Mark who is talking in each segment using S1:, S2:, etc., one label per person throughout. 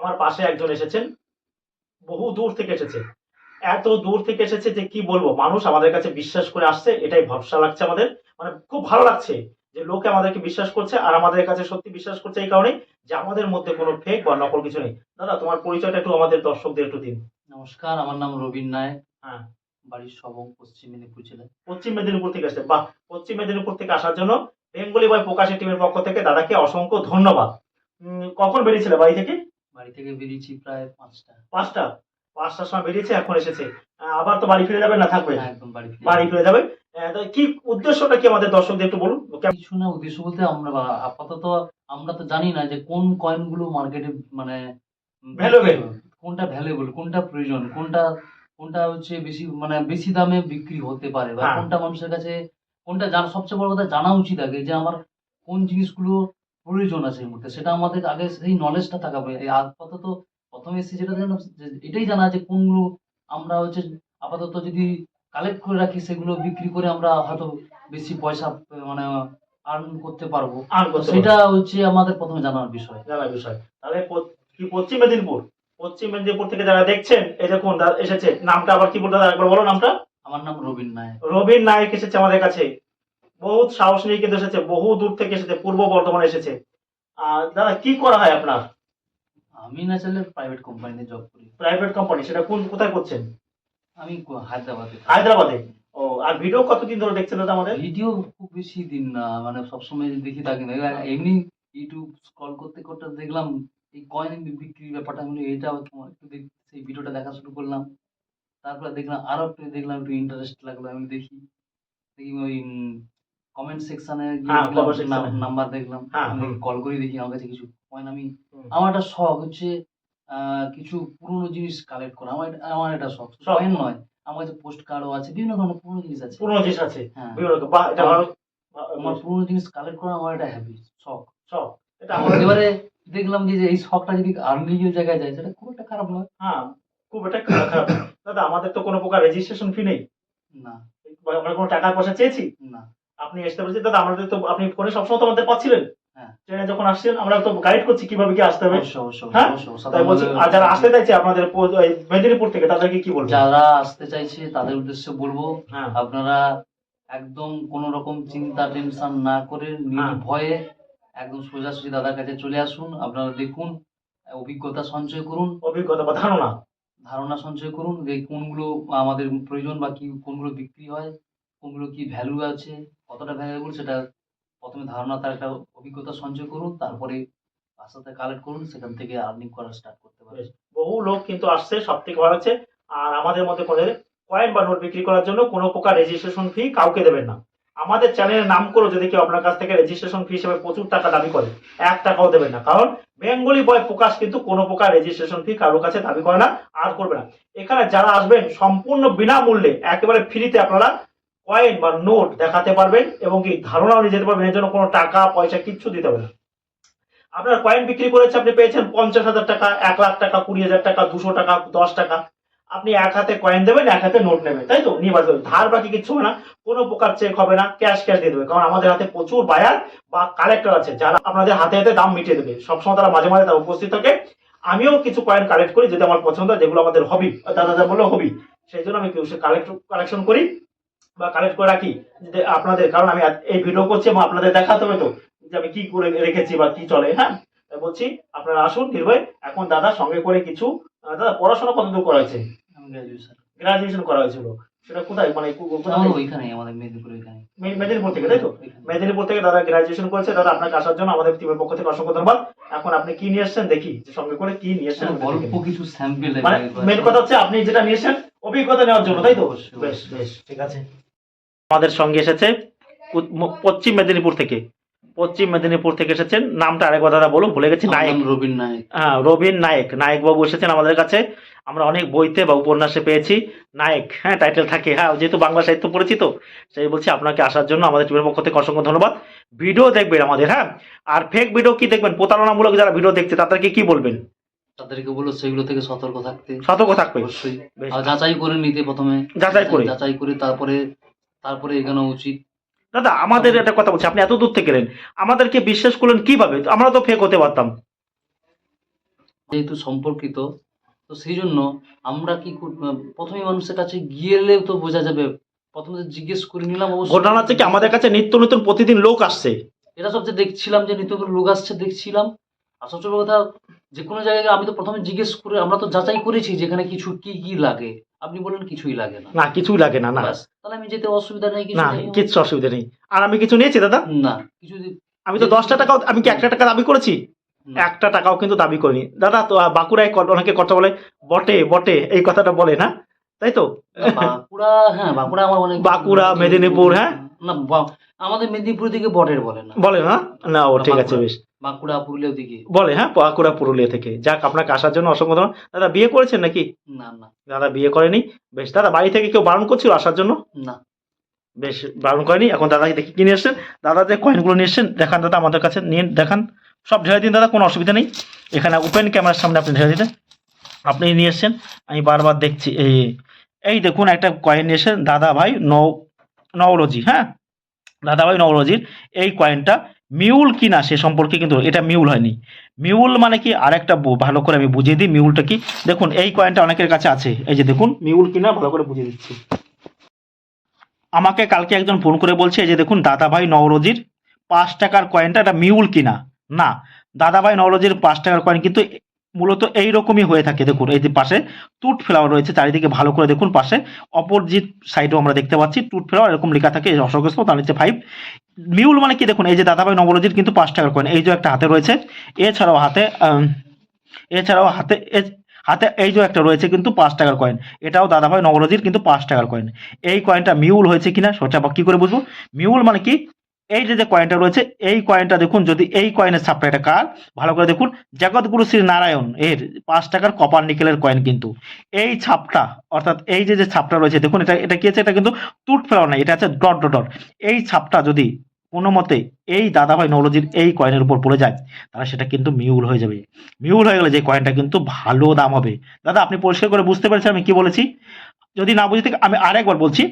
S1: আমার পাশে একজন এসেছেন। বহু দূর থেকে এসেছে। এত দূর থেকে এসেছে যে কি বলব? মানুষ আমাদের কাছে বিশ্বাস করে আসছে এটাই ভরসা লাগছে আমাদের। মানে খুব ভালো লাগছে যে লোকে আমাদেরকে বিশ্বাস করছে আর আমাদের কাছে সত্যি বিশ্বাস করছে এই কারণে যে আমাদের মধ্যে কোনো ফেক বা নকল কিছু নেই। দাদা তোমার পরিচয়টা একটু আমাদের দর্শকদের একটু দিন।
S2: নমস্কার আমার নাম রবীন নায়ক।
S1: হ্যাঁ।
S2: বাড়ির সবং পশ্চিম মেদিনীপুর জেলায়।
S1: পশ্চিম মেদিনীপুর থেকে আসছে বাহ! পশ্চিম মেদিনীপুর থেকে আসার জন্য বেঙ্গলি বয় প্রকাশের টিমের পক্ষ থেকে দাদাকে অসংখ্য ধন্যবাদ। কখন বেরিয়েছিল বাড়ি থেকে?
S2: বাড়ি থেকে বেরিয়েছি প্রায় পাঁচটা।
S1: পাঁচটা? পাঁচটার সময় বেরিয়েছে এখন এসেছে। আবার তো বাড়ি ফিরে যাবে না থাকবে?
S2: হ্যাঁ, একদম বাড়ি ফিরে
S1: বাড়ি ফিরে যাবে। কি উদ্দেশ্যটা কি আমাদের দর্শকদের একটু বলুন?
S2: কিছু না উদ্দেশ্য বলতে আমরা আপাতত আমরা তো জানি না যে কোন কয়েনগুলো মার্কেটে মানে
S1: Valuable।
S2: কোনটা ভ্যালুয়েবল কোনটা প্রয়োজন কোনটা কোনটা হচ্ছে বেশি মানে বেশি দামে বিক্রি হতে পারে বা
S1: হ্যাঁ।
S2: কোনটা মানুষের কাছে কোনটা জানা সবচেয়ে বড় কথা জানা উচিত আগে যে আমার কোন জিনিসগুলো প্রয়োজন আছে এই মুহূর্তে। সেটা আমাদের আগে সেই নলেজটা থাকা এই আপাতত প্রথমে এসে যেটা জানা এটাই জানা যে কোনগুলো আমরা হচ্ছে আপাতত যদি কালেক্ট করে রাখি সেগুলো বিক্রি করে আমরা হয়তো বেশি পয়সা মানে আর্ন করতে পারব। সেটা হচ্ছে আমাদের প্রথমে জানার বিষয়।
S1: জানার বিষয়। তাহলে কি পশ্চিম মেদিনীপুর? পশ্চিম মেদিনীপুর থেকে যারা দেখছেন এই দেখুন এসেছে। নামটা আবার কি বলতে দাদা একবার বলো নামটা।
S2: আমার নাম রবীন নায়ক।
S1: রবীন নায়ক এসেছে আমাদের কাছে। বহুত সাহস নিয়ে কিন্তু এসেছে বহু দূর থেকে এসেছে পূর্ব বর্ধমানে এসেছে। আর দাদা কি করা হয় আপনার?
S2: আমি না চাইলে প্রাইভেট কোম্পানিতে জব করি।
S1: প্রাইভেট কোম্পানি সেটা কোন কোথায় করছেন?
S2: আমি হায়দ্রাবাদে
S1: হায়দ্রাবাদে? ও আর ভিডিও কতদিন ধরে দেখছেন দাদা আমাদের?
S2: ভিডিও খুব বেশি দিন না মানে সবসময় দেখি থাকি না। এমনি ইউটিউব স্ক্রল করতে করতে দেখলাম এই কয়েন বিক্রির ব্যাপারটা আমি এটা একটু সেই ভিডিওটা দেখা শুরু করলাম। তারপরে দেখলাম আরও একটু দেখলাম একটু ইন্টারেস্ট লাগল আমি দেখি। দেখি ওই কমেন্ট সেকশনে। নাম্বার দেখলাম
S1: হ্যাঁ,
S2: আমি কল করে দেখি আমার কাছে কিছু। কয়েন আমি আমার একটা শখ হচ্ছে কিছু পুরনো জিনিস কালেক্ট করা। আমার আমার এটা শখ।
S1: শখ।
S2: কয়েন নয়। আমার কাছে পোস্ট কার্ডও আছে বিভিন্ন ধরনের পুরনো জিনিস আছে।
S1: পুরনো জিনিস আছে।
S2: হ্যাঁ। আমার পুরনো জিনিস কালেক্ট করা আমার একটা হ্যাবি শখ।
S1: আমাদের
S2: এবারে দেখলাম যে এই শখটা যদি আর্নিং এর জায়গায় যায় সেটা খুব একটা খারাপ নয়।
S1: হ্যাঁ খুব একটা খারাপ দাদা আমাদের তো কোনো প্রকার রেজিস্ট্রেশন ফি নেই।
S2: না।
S1: আমরা কোনো টাকা পয়সা চেয়েছি?
S2: না।
S1: আপনি আসতে পারছেন দাদা আমাদের তো আপনি ফোনে সবসময় তো আমাদের পাচ্ছিলেন
S2: হ্যাঁ।
S1: ট্রেনে যখন আসছেন আমরা তো গাইড করছি কীভাবে কি আসতে হবে। হ্যাঁ? তাই বলছি আর যারা আসতে চাইছে আপনাদের মেদিনীপুর থেকে তাদেরকে কি বলব?
S2: যারা আসতে চাইছে তাদের উদ্দেশ্যে বলব
S1: হ্যাঁ।
S2: আপনারা একদম কোন রকম চিন্তা টেনশন না করে
S1: হ্যাঁ।
S2: নির্ভয়ে একদম সোজাসুজি দাদার কাছে চলে আসুন। আপনারা দেখুন অভিজ্ঞতা সঞ্চয় করুন।
S1: অভিজ্ঞতা বা ধারণা।
S2: ধারণা সঞ্চয় করুন যে কোনগুলো আমাদের প্রয়োজন বা কি কোনগুলো বিক্রি হয়। কোনগুলো কি ভ্যালু আছে, কতটা ভ্যালুয়েবল সেটা প্রথমে ধারণা, তার একটা অভিজ্ঞতা সঞ্চয় করুন, তারপরে আস্তে কালেক্ট করুন, সেখান থেকে আর্নিং করা স্টার্ট করতে পারেন।
S1: বহু লোক কিন্তু আসছে সব থেকে ভালো আছে আর আমাদের মধ্যে কয়েন বা নোট বিক্রি করার জন্য কোনো প্রকার রেজিস্ট্রেশন ফি কাউকে দেবেন না। আমাদের চ্যানেলের নাম করে যদি কেউ আপনার কাছ থেকে রেজিস্ট্রেশন ফি হিসেবে প্রচুর টাকা দাবি করে, এক টাকাও দেবেন না। কারণ বেঙ্গলি বয় প্রকাশ কিন্তু কোনো প্রকার রেজিস্ট্রেশন ফি কারোর কাছে দাবি করে না, আর করবে না। এখানে যারা আসবেন, সম্পূর্ণ বিনামূল্যে, একেবারে ফ্রিতে আপনারা কয়েন বা নোট দেখাতে পারবেন এবং কি ধারণাও নিয়ে যেতে পারবেন, এর জন্য কোনো টাকা, পয়সা কিচ্ছু দিতে হবে না। আপনার কয়েন বিক্রি করেছে, আপনি পেয়েছেন পঞ্চাশ হাজার টাকা, এক লাখ টাকা, কুড়ি হাজার টাকা, দুশো টাকা, দশ টাকা। আপনি এক হাতে কয়েন দেবেন, এক হাতে নোট নেবেন, তাই তো? নিয়ে বাড়বে ধার বাকি কিচ্ছু হবে না, কোনো প্রকার চেক হবে না ক্যাশ ক্যাশ দিয়ে দেবে। কারণ আমাদের হাতে প্রচুর বায়ার বা কালেক্টর আছে, যারা আপনাদের হাতে হাতে দাম মিটিয়ে দেবে। সবসময় তারা মাঝে মাঝে তারা উপস্থিত থাকে। আমিও কিছু কয়েন কালেক্ট করি, যেটা আমার পছন্দ যেগুলো আমাদের হবি দাদা যা বলল হবি সেই জন্য আমি কালেক্ট কালেকশন করি। বা কালেক্ট করে রাখি যে আপনাদের কারণ আমি এই ভিডিও করছি এবং আপনাদের দেখাতে হবে তো যে আমি কি করে রেখেছি বা কি চলে হ্যাঁ? বলছি আপনারা আসুন নির্ভয় এখন দাদা সঙ্গে করে কিছু দাদা পড়াশোনা কতদূর করা হয়েছে? গ্রাজুয়েশন করা হয়েছিল। সেটা কোথায়? মানে
S2: ওইখানে আমাদের মেদিনীপুর ওইখানে।
S1: মেদিনীপুর থেকে তাই তো? মেদিনীপুর থেকে দাদা গ্রাজুয়েশন করেছে। দাদা আপনাকে আসার জন্য আমাদের টিমের পক্ষ থেকে অসংখ্য ধন্যবাদ। এখন আপনি কি নিয়ে এসেছেন? দেখি যে সঙ্গে করে কি নিয়ে এসেছেন
S2: হ্যাঁ, অল্প কিছু স্যাম্পল
S1: মানে মেন কথা হচ্ছে আপনি যেটা নিয়ে নিয়েছেন অভিজ্ঞতা নেওয়ার জন্য তাই তো? বেশ বেশ ঠিক আছে। আমাদের সঙ্গে এসেছে পশ্চিম মেদিনীপুর থেকে। পশ্চিম মেদিনীপুর থেকে এসেছেন। নামটা আরেকবার দাদা বলুন ভুলে গেছি নায়ক।
S2: রবীন নায়ক।
S1: হ্যাঁ রবীন নায়ক। নায়ক বাবু এসেছেন আমাদের কাছে। আমরা অনেক বইতে বা উপন্যাসে পেয়েছি। নায়ক হ্যাঁ টাইটেল থাকে। হ্যাঁ যেহেতু বাংলা সাহিত্য পরিচিত সেই বলছি আপনাকে আসার জন্য আমাদের টিমের পক্ষ থেকে অসংখ্য ধন্যবাদ। ভিডিও দেখবেন আমাদের হ্যাঁ? আর ফেক ভিডিও কি দেখবেন? প্রতারণামূলক যারা ভিডিও দেখছে তাদেরকে কি বলবেন?
S2: তাদেরকে বলো সেগুলো থেকে সতর্ক থাকতে।
S1: সতর্ক থাকবে।
S2: অবশ্যই। যাচাই করে নিতে প্রথমে।
S1: যাচাই করে।
S2: যাচাই করে তারপরে তারপরে এগানো উচিত।
S1: দাদা আমাদের একটা কথা বলছি আপনি এত দূর থেকে এলেন। আমাদেরকে বিশ্বাস করলেন কীভাবে? আমরা তো ফেক হতে পারতাম।
S2: যেহেতু সম্পর্কিত তো সেই জন্য আমরা কি প্রথমে মানুষের কাছে গিয়েলে তো বোঝা যাবে। প্রথমে জিজ্ঞেস করে নিলাম
S1: ঘটনা হচ্ছে কি আমাদের কাছে নিত্য নতুন প্রতিদিন লোক আসছে।
S2: এটা সবচেয়ে দেখছিলাম যে নিত্য নতুন লোক আসছে দেখছিলাম। আর সবচেয়ে কথা যে কোনো জায়গায় আমি তো প্রথমে জিজ্ঞেস করে আমরা তো যাচাই করেছি যেখানে কিছু কি কি লাগে। আপনি বলেন কিছুই লাগে না।
S1: না কিছুই লাগে না না।
S2: ব্যাস, তাহলে আমি যেতে অসুবিধা নেই কিছু
S1: না
S2: নেই।
S1: কিচ্ছু অসুবিধা নেই। আর আমি কিছু নিয়েছি দাদা?
S2: না কিছু
S1: আমি তো দশটা টাকাও আমি কি একটা টাকা দাবি করেছি?
S2: না।
S1: একটা টাকাও কিন্তু দাবি করিনি। দাদা তো আহ, বাঁকুড়ায় ক- অনেকে কথা বলে বটে বটে এই কথাটা বলে না? তাই তো?
S2: বাঁকুড়া হ্যাঁ বাঁকুড়া আমার অনেক
S1: বাঁকুড়া, মেদিনীপুর, হ্যাঁ?
S2: না বা- আমাদের মেদিনীপুর দিকে বটের বলে না।
S1: বলে না? না ও ঠিক আছে বেশ।
S2: বাঁকুড়া পুরুলিয়া দিকে।
S1: বলে হ্যাঁ বাঁকুড়া পুরুলিয়া থেকে। যাক আপনাকে আসার জন্য অসংখ্য ধন্যবাদ। দাদা বিয়ে করেছেন নাকি?
S2: না না।
S1: দাদা বিয়ে করেনি? বেশ দাদা বাড়ি থেকে কেউ বারণ করছিল আসার জন্য?
S2: না।
S1: বেশ বারণ করেনি? এখন দাদাকে দেখি কি নিয়ে এসছেন। দাদা যে কয়েনগুলো নিয়ে এসছেন দেখান দাদা আমাদের কাছে নিয়ে দেখান। সব ঢেলে দিন দাদা কোনো অসুবিধা নেই। এখানে ওপেন ক্যামেরার সামনে আপনি ঢেলে দিতেন আপনি নিয়ে এসছেন। আমি বারবার দেখছি এই এই দেখুন একটা কয়েন নিয়ে এসেছেন। দাদা ভাই নৌ নওরজি হ্যাঁ? দাদা ভাই নওরজির এই কয়েনটা মিউল কিনা সে সম্পর্কে কিন্তু এটা মিউল হয়নি। মিউল মানে কি? আরেকটা ভালো করে আমি বুঝিয়ে দিই মিউলটা কি? দেখুন, এই কয়েনটা অনেকের কাছে আছে। এই যে দেখুন মিউল কিনা ভালো করে বুঝিয়ে দিচ্ছি। আমাকে কালকে একজন ফোন করে বলছে, এই যে দেখুন, দাদাভাই নওরোজির পাঁচ টাকার কয়েনটা এটা মিউল কিনা? না। দাদাভাই নওরোজির পাঁচ টাকার কয়েন কিন্তু মূলত এইরকমই হয়ে থাকে, দেখুন, এই যে পাশে টুট ফ্লাওয়ার রয়েছে, চারিদিকে ভালো করে দেখুন পাশে অপোজিট সাইডেও আমরা দেখতে পাচ্ছি টুট ফ্লাওয়ার এরকম লেখা থাকে অশোক তার নিচে ফাইভ মিউল মানে কি, দেখুন, এই যে দাদাভাই নবরোজির কিন্তু পাঁচ টাকার কয়েন, এই যে একটা হাতে রয়েছে, এছাড়াও হাতে এছাড়াও হাতে হাতে এই যে একটা রয়েছে কিন্তু পাঁচ টাকার কয়েন, এটাও দাদাভাই নবরোজির কিন্তু পাঁচ টাকার কয়েন। এই কয়েনটা মিউল হয়েছে কিনা, সেটা আবার কি করে বুঝব? মিউল মানে কি এই যে কয়েনটা রয়েছে, এই কয়েনটা দেখুন, যদি এই কয়েনের এটা কার, ভালো করে দেখুন, জগৎগুরু শ্রী নারায়ণ, এর পাঁচ টাকার কপার নিকেলের কয়েন কিন্তু। এই ছাপটা, অর্থাৎ এই যে যে ছাপটা রয়েছে, দেখুন, এটা এটা কি আছে? এটা কিন্তু টুট ফেলাও না এটা আছে ডট ডট ডট এই ছাপটা যদি কোনো মতে এই দাদাভাই নৌলজির এই কয়েনের উপর পড়ে যায়, তাহলে সেটা কিন্তু মিউল হয়ে যাবে। মিউল হয়ে গেলে যে কয়েনটা কিন্তু ভালো দাম হবে। দাদা, আপনি পরিষ্কার করে বুঝতে পেরেছেন আমি কি বলেছি? যদি না বুঝতে আমি আরেকবার বলছি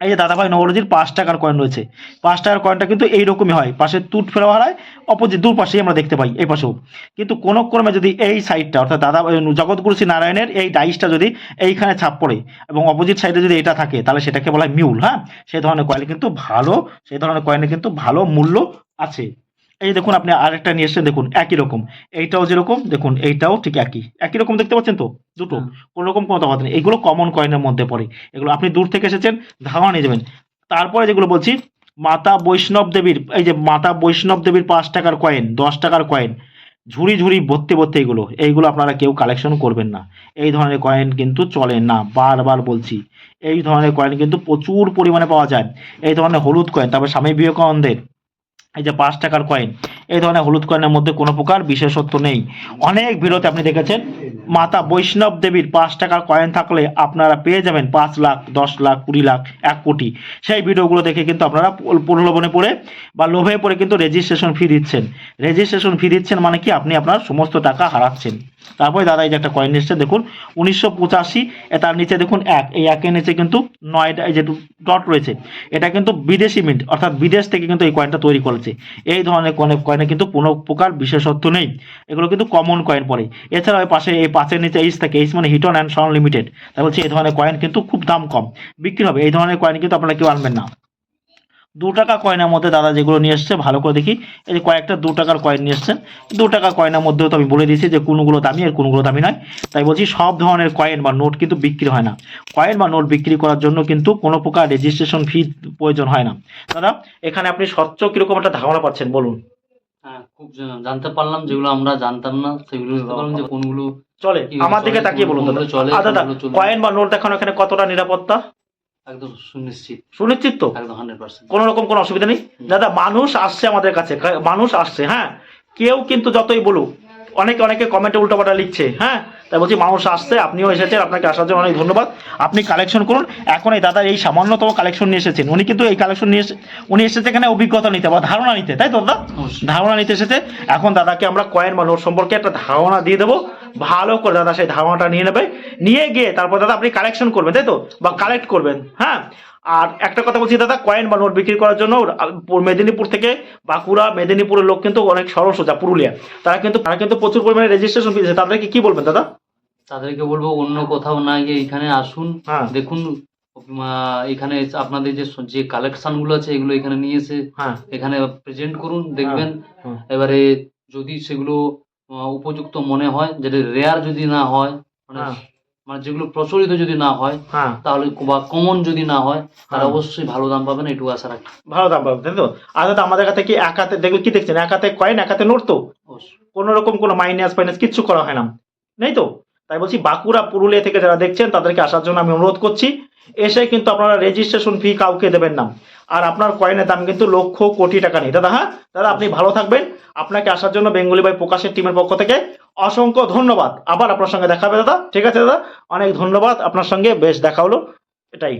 S1: এই যে দাদাভাই নবরজির পাঁচ টাকার কয়েন রয়েছে। পাঁচ টাকার কয়েনটা কিন্তু এইরকমই হয়। পাশে তুট ফেরা হারায়, অপোজিট দূর পাশেই আমরা দেখতে পাই, এই পাশেও। কিন্তু কোনো ক্রমে যদি এই সাইডটা অর্থাৎ দাদা জগৎগুরু শ্রী নারায়ণের এই ডাইসটা যদি এইখানে ছাপ পড়ে এবং অপোজিট সাইডে যদি এটা থাকে, তাহলে সেটাকে বলা হয় মিউল হ্যাঁ? সেই ধরনের কয়েন কিন্তু ভালো, সেই ধরনের কয়েনে কিন্তু ভালো মূল্য আছে। এই দেখুন আপনি আরেকটা নিয়ে এসেছেন দেখুন একই রকম। এইটাও যেরকম দেখুন এইটাও ঠিক একই। একই রকম দেখতে পাচ্ছেন তো? দুটো। কোনো রকম কোনো তফাৎ নেই। এগুলো কমন কয়েনের মধ্যে পড়ে। এগুলো আপনি দূর থেকে এসেছেন ধারণা নিয়ে যাবেন। তারপরে যেগুলো বলছি মাতা বৈষ্ণব দেবীর এই যে মাতা বৈষ্ণব দেবীর পাঁচ টাকার কয়েন দশ টাকার কয়েন ঝুড়ি ঝুড়ি ভর্তি ভর্তি এগুলো এইগুলো আপনারা কেউ কালেকশন করবেন না। এই ধরনের কয়েন কিন্তু চলে না। বারবার বলছি এই ধরনের কয়েন কিন্তু প্রচুর পরিমাণে পাওয়া যায়। এই ধরনের হলুদ কয়েন তারপর স্বামী বিবেকানন্দের এই যে পাঁচ টাকার কয়েন এই ধরনের হলুদ কয়েনের মধ্যে কোনো প্রকার বিশেষত্ব নেই। অনেক ভিডিওতে আপনি দেখেছেন। মাতা বৈষ্ণব দেবীর পাঁচ টাকার কয়েন থাকলে আপনারা পেয়ে যাবেন পাঁচ লাখ, দশ লাখ, কুড়ি লাখ, এক কোটি। সেই ভিডিওগুলো দেখে কিন্তু আপনারা প্রল- প্রলোভনে পড়ে বা লোভে পড়ে কিন্তু রেজিস্ট্রেশন ফি দিচ্ছেন। রেজিস্ট্রেশন ফি দিচ্ছেন মানে কি আপনি আপনার সমস্ত টাকা হারাচ্ছেন। তারপরে দাদা, এই যে একটা কয়েন এসছে, দেখুন, উনিশশো পঁচাশি তার নিচে দেখুন এক, এই একের নিচে কিন্তু নয়টা এই যে ডট রয়েছে। এটা কিন্তু বিদেশি মিন্ট অর্থাৎ বিদেশ থেকে কিন্তু এই কয়েনটা তৈরি করেছে। এই ধরনের কয়েনে কয়েনে কিন্তু কোনো প্রকার বিশেষত্ব নেই। এগুলো কিন্তু কমন কয়েন পড়ে। এছাড়াও পাশে এই পাঁচের নিচে এইচ থাকে। এইচ মানে হিটন অ্যান্ড সন লিমিটেড তাই বলছি, এই ধরনের কয়েন কিন্তু খুব দাম কম। বিক্রি হবে। এই ধরনের কয়েন কিন্তু আপনারা কেউ আনবেন না। দু টাকা কয়েনের মধ্যে দাদা যেগুলো নিয়ে এসছে, ভালো করে দেখি। এই যে কয়েকটা দু টাকার কয়েন নিয়ে এসছেন। দু টাকা কয়েনের মধ্যেও তো আমি বলে দিয়েছি যে কোনগুলো দামি আর কোনগুলো দামি নয়। তাই বলছি, সব ধরনের কয়েন বা নোট কিন্তু বিক্রি হয় না। কয়েন বা নোট বিক্রি করার জন্য কিন্তু কোনো প্রকার রেজিস্ট্রেশন ফি প্রয়োজন হয় না। দাদা, এখানে আপনি স্বচ্ছ কীরকম একটা ধারণা পাচ্ছেন, বলুন।
S2: হ্যাঁ খুব জানতে পারলাম যেগুলো আমরা জানতাম না সেগুলো যে কোনগুলো
S1: চলে আমার দিকে তাকিয়ে বলুন
S2: চলে
S1: দাদা। কয়েন বা নোট দেখানো এখানে কতটা নিরাপত্তা?
S2: একদম সুনিশ্চিত।
S1: সুনিশ্চিত তো?
S2: একদম হান্ড্রেড পার্সেন্ট।
S1: কোনো রকম কোনো অসুবিধা নেই? দাদা মানুষ আসছে আমাদের কাছে মানুষ আসছে হ্যাঁ। কেউ কিন্তু যতই বলুক অনেকে অনেকে কমেন্টে উল্টোপাল্টা লিখছে হ্যাঁ। তাই বলছি মানুষ আসছে আপনিও এসেছেন আপনাকে আসার জন্য অনেক ধন্যবাদ। আপনি কালেকশন করুন। এখন এই দাদার এই সামান্যতম কালেকশন নিয়ে এসেছেন। উনি কিন্তু এই কালেকশন নিয়ে এসে উনি এসেছে এখানে অভিজ্ঞতা নিতে বা ধারণা নিতে তাই তো দাদা? ধারণা নিতে এসেছে। এখন দাদাকে আমরা কয়েন বা নোট সম্পর্কে একটা ধারণা দিয়ে দেবো। ভালো করে দাদা সেই ধারণাটা নিয়ে নেবে। নিয়ে গিয়ে তারপর দাদা আপনি কালেকশন করবেন তাই তো? বা কালেক্ট করবেন হ্যাঁ? আর একটা কথা বলছি দাদা কয়েন বা নোট বিক্রি করার জন্য মেদিনীপুর থেকে বাঁকুড়া মেদিনীপুরের লোক কিন্তু অনেক সরল সোজা পুরুলিয়া। তারা কিন্তু তারা কিন্তু প্রচুর পরিমাণে রেজিস্ট্রেশন ফিস তাদেরকে কি বলবেন দাদা?
S2: তাদেরকে বলব অন্য কোথাও না গিয়ে এখানে আসুন
S1: হ্যাঁ।
S2: দেখুন এখানে আপনাদের যে যে কালেকশনগুলো আছে এগুলো এখানে নিয়ে এসে
S1: হ্যাঁ।
S2: এখানে প্রেজেন্ট করুন দেখবেন। এবারে যদি সেগুলো উপযুক্ত মনে হয় যেটা রেয়ার যদি না হয় মানে
S1: হ্যাঁ।
S2: মানে যেগুলো প্রচলিত যদি না হয়
S1: হ্যাঁ।
S2: তাহলে বা কমন যদি না হয় তাহলে
S1: হ্যাঁ।
S2: অবশ্যই ভালো দাম পাবেন একটু আশা রাখি।
S1: ভালো দাম পাবেন তাই তো? আর দাদা আমাদের কাছে কি এক হাতে দেখলে কি দেখছেন একাতে কয়েন এক হাতে নোট তো? কোনো রকম কোনো মাইনাস ফাইনাস কিচ্ছু করা হয় না। নেই তো? তাই বলছি বাঁকুড়া, পুরুলিয়া থেকে যারা দেখছেন, তাদেরকে আসার জন্য আমি অনুরোধ করছি। এসে কিন্তু আপনারা রেজিস্ট্রেশন ফি কাউকে দেবেন না। আর আপনার কয়েনের দাম কিন্তু লক্ষ কোটি টাকা নেই। দাদা হ্যাঁ? দাদা, আপনি ভালো থাকবেন। আপনাকে আসার জন্য বেঙ্গলি বাই প্রকাশের টিমের পক্ষ থেকে অসংখ্য ধন্যবাদ। আবার আপনার সঙ্গে দেখা হবে, দাদা। ঠিক আছে, দাদা? অনেক ধন্যবাদ। আপনার সঙ্গে বেশ দেখা হলো। এটাই।